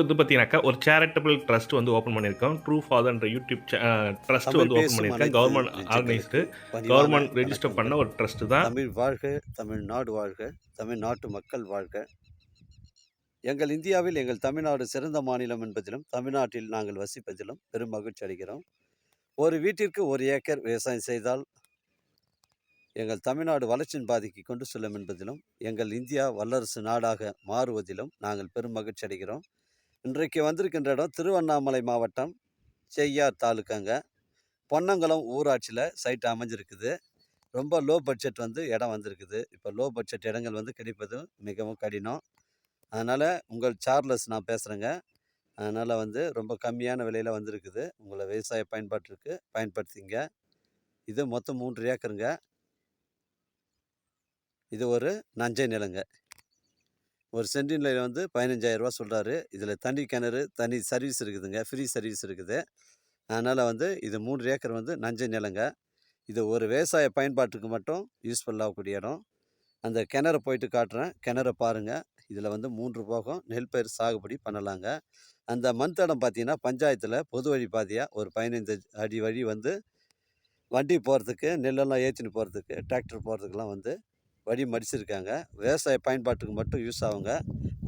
வந்து பார்த்தீங்கன்னாக்கா ஒரு சேரிட்டபிள் ட்ரஸ்ட் வந்து ஓப்பன் பண்ணியிருக்கோம். ட்ரூ ஃபாதர்ன்ற யூடியூப் ட்ரஸ்ட் வந்து ஓப்பன் பண்ணியிருக்கேன் கவர்மெண்ட் ஆர்கனைஸ்டு கவர்மெண்ட் ரெஜிஸ்டர் பண்ண. ஒரு ட்ரஸ்ட் தான். தமிழ் வாழ்க தமிழ்நாடு வாழ்க தமிழ்நாட்டு மக்கள் வாழ்க. எங்கள் இந்தியாவில் எங்கள் தமிழ்நாடு சிறந்த மாநிலம் என்பதிலும் தமிழ்நாட்டில் நாங்கள் வசிப்பதிலும் பெரும் மகிழ்ச்சி அடைகிறோம். ஒரு வீட்டிற்கு ஒரு ஏக்கர் விவசாயம் செய்தால் எங்கள் தமிழ்நாடு வளர்ச்சியின் பாதைக்கு கொண்டு செல்லும் என்பதிலும் எங்கள் இந்தியா வல்லரசு நாடாக மாறுவதிலும் நாங்கள் பெரும் மகிழ்ச்சி அடைகிறோம். இன்றைக்கு வந்திருக்கின்ற இடம் திருவண்ணாமலை மாவட்டம் செய்யார் தாலுக்காங்க. பொன்னங்குளம் ஊராட்சியில் சைட் அமைஞ்சிருக்குது. ரொம்ப லோ பட்ஜெட் வந்து இடம் வந்திருக்குது. இப்போ லோ பட்ஜெட் இடங்கள் வந்து கிடைப்பது மிகவும் கடினம். அதனால் உங்கள் சார்லஸ் நான் பேசுகிறேங்க அதனால் வந்து ரொம்ப கம்மியான விலையில் வந்திருக்குது. உங்களை விவசாய பயன்பாட்டிற்கு பயன்படுத்திங்க. இது மொத்தம் மூன்று ஏக்கருங்க. இது ஒரு நஞ்சை நிலங்க. ஒரு சென்டினில் வந்து பதினஞ்சாயிரரூபா சொல்கிறாரு இதில் தண்ணி கிணறு தனி சர்வீஸ் இருக்குதுங்க. ஃப்ரீ சர்வீஸ் இருக்குது. அதனால் வந்து இது மூன்று ஏக்கர் வந்து நஞ்சை நிலங்க. இது ஒரு விவசாய பயன்பாட்டுக்கு மட்டும் யூஸ்ஃபுல் ஆகக்கூடிய இடம். அந்த கிணறு போயிட்டு காட்டுறேன். கிணற பாருங்கள் இதில் வந்து மூன்று போகம் நெல் பயிர் சாகுபடி பண்ணலாங்க. அந்த மண் தடம் பார்த்தீங்கன்னா பஞ்சாயத்தில் பொது வழி பாதையாக ஒரு பதினைந்து அடி வழி வந்து வண்டி போகிறதுக்கு நெல்லெல்லாம் ஏற்றின்னு போகிறதுக்கு டிராக்டர் போகிறதுக்கெலாம் வந்து வழி மடிச்சிருக்காங்க விவசாய பயன்பாட்டுக்கு மட்டும் யூஸ் ஆகுங்க.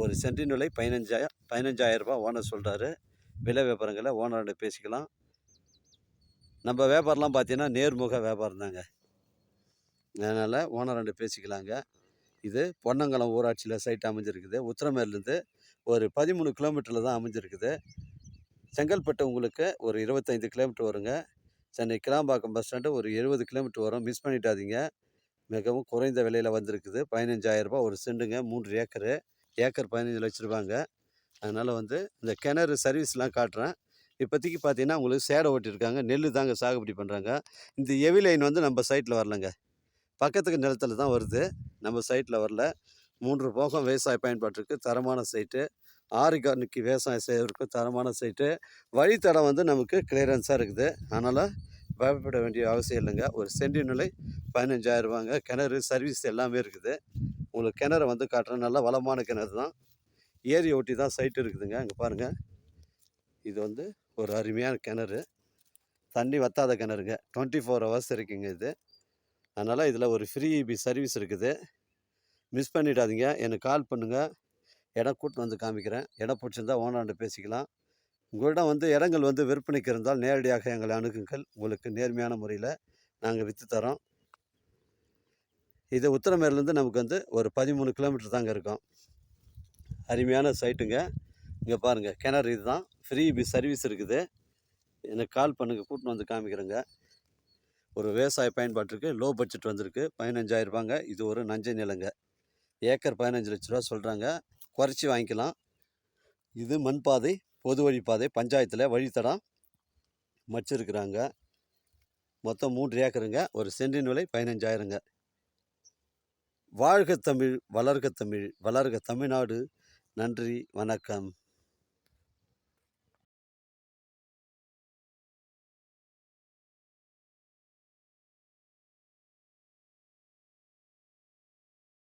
ஒரு சென்டின் விலை பதினஞ்சாயிரம் பதினஞ்சாயிரரூபா ரூபாய் ஓனர் சொல்கிறாரு விலை வியாபாரங்களை ஓனர்கிட்ட பேசிக்கலாம். நம்ம வியாபாரம்லாம் பார்த்தீங்கன்னா நேர்முக வியாபாரம் தாங்க அதனால் ஓனர்கிட்ட பேசிக்கலாங்க. இது பொன்னங்குளம் ஊராட்சியில் சைட் அமைஞ்சிருக்குது. உத்திரமேர்லேருந்து ஒரு பதிமூணு கிலோமீட்டரில் தான் அமைஞ்சிருக்குது. செங்கல்பட்டு உங்களுக்கு ஒரு இருபத்தைந்து கிலோமீட்டர் வருங்க. சென்னை கிளாம்பாக்கம் பஸ் ஸ்டாண்டு ஒரு எழுபது கிலோமீட்டர் வரும். மிஸ் பண்ணிட்டாதீங்க மிகவும் குறைந்த விலையில் வந்திருக்குது. பதினஞ்சாயிரரூபா ஒரு செண்டுங்க மூன்று ஏக்கரு. ஏக்கர் பதினஞ்சு லட்ச ரூபாங்க அதனால் வந்து இந்த கிணறு சர்வீஸ்லாம் காட்டுறேன். இப்போதைக்கு பார்த்தீங்கன்னா உங்களுக்கு சேடை ஓட்டியிருக்காங்க. நெல் தாங்க சாகுபடி பண்ணுறாங்க இந்த எவி லைன் வந்து நம்ம சைட்டில் வரலங்க. பக்கத்துக்கு நிலத்தில் தான் வருது. நம்ம சைட்டில் வரல. மூன்று போகம் விவசாய பயன்பாட்டிற்கு தரமான சைட்டு ஆர்கானிக் விவசாயம் செய்வதற்கு தரமான சைட்டு வழித்தடம் வந்து நமக்கு கிளியரன்ஸாக இருக்குது. அதனால் பயப்பட வேண்டிய அவசியம் இல்லைங்க. ஒரு சென்டி நிலை பதினஞ்சாயிரம் ரூபாங்க. கிணறு சர்வீஸ் எல்லாமே இருக்குது. உங்களுக்கு கிணறு வந்து காட்டுறேன் நல்ல வளமான கிணறு தான். ஏரி ஒட்டி தான் சைட்டு இருக்குதுங்க. அங்கே பாருங்கள் இது வந்து ஒரு அருமையான கிணறு. தண்ணி வத்தாத கிணறுங்க. டுவெண்ட்டி ஃபோர் ஹவர்ஸ் இருக்குங்க இது. அதனால் இதில் ஒரு ஃப்ரீ இபி சர்வீஸ் இருக்குது. மிஸ் பண்ணிடாதீங்க. எனக்கு கால் பண்ணுங்கள் இடம் கூட்டின்னு வந்து காமிக்கிறேன். இடம் பிடிச்சிருந்தா ஓனர்கிட்ட பேசிக்கலாம். உங்களிடம் வந்து இடங்கள் வந்து விற்பனைக்கு இருந்தால் நேரடியாக எங்களை அணுகுங்கள். உங்களுக்கு நேர்மையான முறையில் நாங்கள் விற்று தரோம் இது உத்தரமேர்லேருந்து நமக்கு வந்து ஒரு பதிமூணு கிலோமீட்டர் தாங்க இருக்கும். அருமையான சைட்டுங்க. இங்கே பாருங்கள் கிணறு இதுதான். ஃப்ரீ பி சர்வீஸ் இருக்குது. எனக்கு கால் பண்ணுங்கள் கூட்டின்னு வந்து காமிக்கிறேங்க. ஒரு விவசாய பயன்பாட்டிற்கு லோ பட்ஜெட் வந்திருக்கு. பதினஞ்சாயிரரூபாங்க இது ஒரு நஞ்சை நிலங்க. ஏக்கர் பதினஞ்சு லட்ச ரூபா சொல்கிறாங்க குறைச்சி வாங்கிக்கலாம். இது மண் பாதை பொது வழிப்பாதை பஞ்சாயத்தில் வழித்தடம் மடிச்சிருக்கிறாங்க. மொத்தம் மூன்று ஏக்கருங்க. ஒரு சென்டின் விலை பதினஞ்சாயிரங்க. வாழ்க தமிழ் வளர்க தமிழ் வளர்க தமிழ்நாடு. நன்றி வணக்கம்.